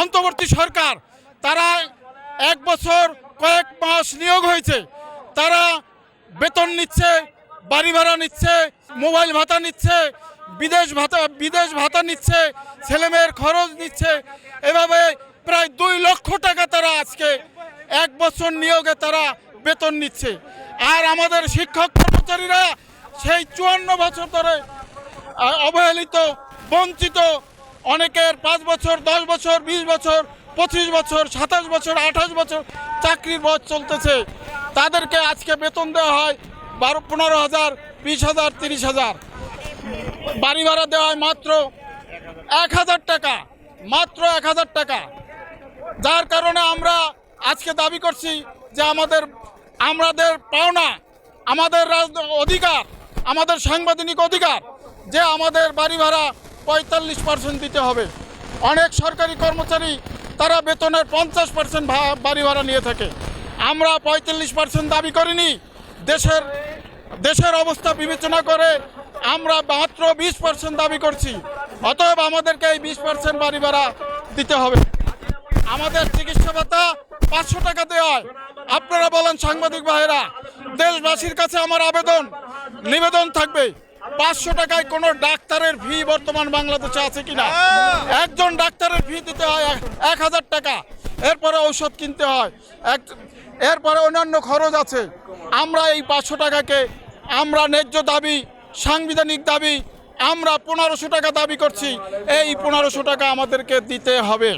অন্তর্বর্তী সরকার, তারা এক বছর কয়েক মাস নিয়োগ হয়েছে। তারা বেতন নিচ্ছে, বাড়ি ভাড়া নিচ্ছে, মোবাইল ভাতা নিচ্ছে, বিদেশ ভাতা বিদেশ ভাতা নিচ্ছে, ছেলেমেয়ের খরচ নিচ্ছে। এভাবে প্রায় দুই লক্ষ টাকা তারা আজকে এক বছর নিয়োগে তারা বেতন নিচ্ছে। আর আমাদের শিক্ষক কর্মচারীরা সেই চুয়ান্ন বছর ধরে অবহেলিত, বঞ্চিত অনেকের পাঁচ বছর, দশ বছর, বিশ বছর, পঁচিশ বছর, সাতাশ বছর, আঠাশ বছর চাকরির বয়স চলতেছে। তাদেরকে আজকে বেতন দেওয়া হয় বারো, পনেরো হাজার, বিশ হাজার, তিরিশ হাজার। বাড়ি ভাড়া দেওয়া হয় মাত্র এক হাজার টাকা, মাত্র এক হাজার টাকা। যার কারণে আমরা আজকে দাবি করছি যে আমাদের আমাদের পাওনা, আমাদের অধিকার, আমাদের সাংবিধানিক অধিকার, যে আমাদের বাড়ি ভাড়া পঁয়তাল্লিশ পার্সেন্ট দিতে হবে। অনেক সরকারি কর্মচারী, তারা বেতনের পঞ্চাশ পার্সেন্ট বাড়ি ভাড়া নিয়ে থাকে। আমরা পঁয়তাল্লিশ পার্সেন্ট দাবি করিনি। দেশের দেশের অবস্থা বিবেচনা করে আমরা মাত্র বিশ পার্সেন্ট দাবি করছি। অতএব আমাদেরকে এই বিশ পার্সেন্ট বাড়ি ভাড়া দিতে হবে। আমাদের চিকিৎসা ভাতা পাঁচশো টাকা দেওয়া হয় আপনারা বলেন সাংবাদিক ভাইয়েরা, দেশবাসীর কাছে আমার আবেদন, নিবেদন থাকবে। পাঁচশো টাকায় কোনো ডাক্তারের ফি বর্তমান বাংলাদেশে আছে কিনা? একজন ডাক্তারের ফি দিতে হয় এক- এক হাজার টাকা। এরপরে ঔষধ কিনতে হয়। এক এরপরে অন্যান্য খরচ আছে। আমরা এই পাঁচশো টাকাকে আমরা ন্যায্য দাবি সাংবিধানিক দাবি আমরা পনেরোশো টাকা দাবি করছি। এই পনেরোশো টাকা আমাদেরকে দিতে হবে।